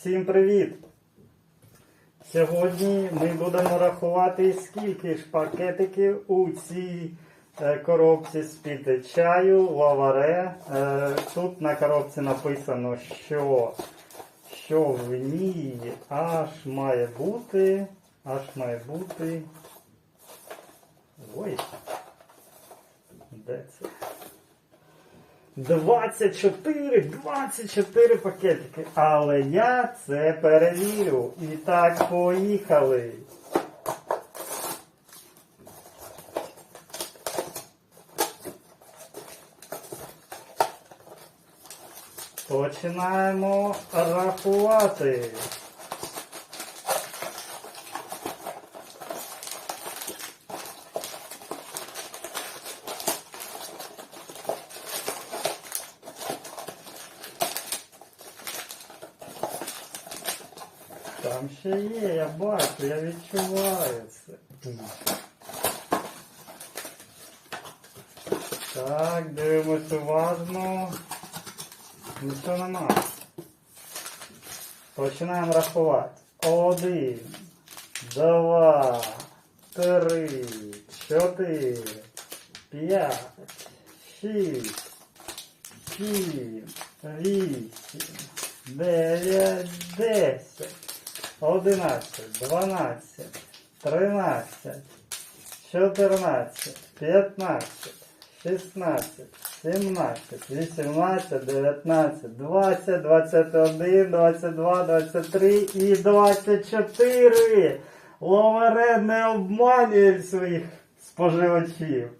Всім привіт! Сьогодні ми будемо рахувати, скільки ж пакетиків у цій е, коробці з-під чаю лаваре. Е, Тут на коробці написано, що, що в ній аж має бути. Аж має бути. Ой. Де це? 24, 24 пакетики. Але я це перевірю. І так, поїхали. Починаємо рахувати. Там ще є, я бачу, я відчуваю це. Так, дивимось уважно. Нічого нема. Починаємо рахувати. Один, два, три, чотири, п'ять, шість, сім, вісім, дев'ять, десять, одинадцять, дванадцять, тринадцять, чотирнадцять, п'ятнадцять, шістнадцять, сімнадцять, вісімнадцять, дев'ятнадцять, двадцять, двадцять один, двадцять два, двадцять три і двадцять чотири. Не обманює своїх споживачів.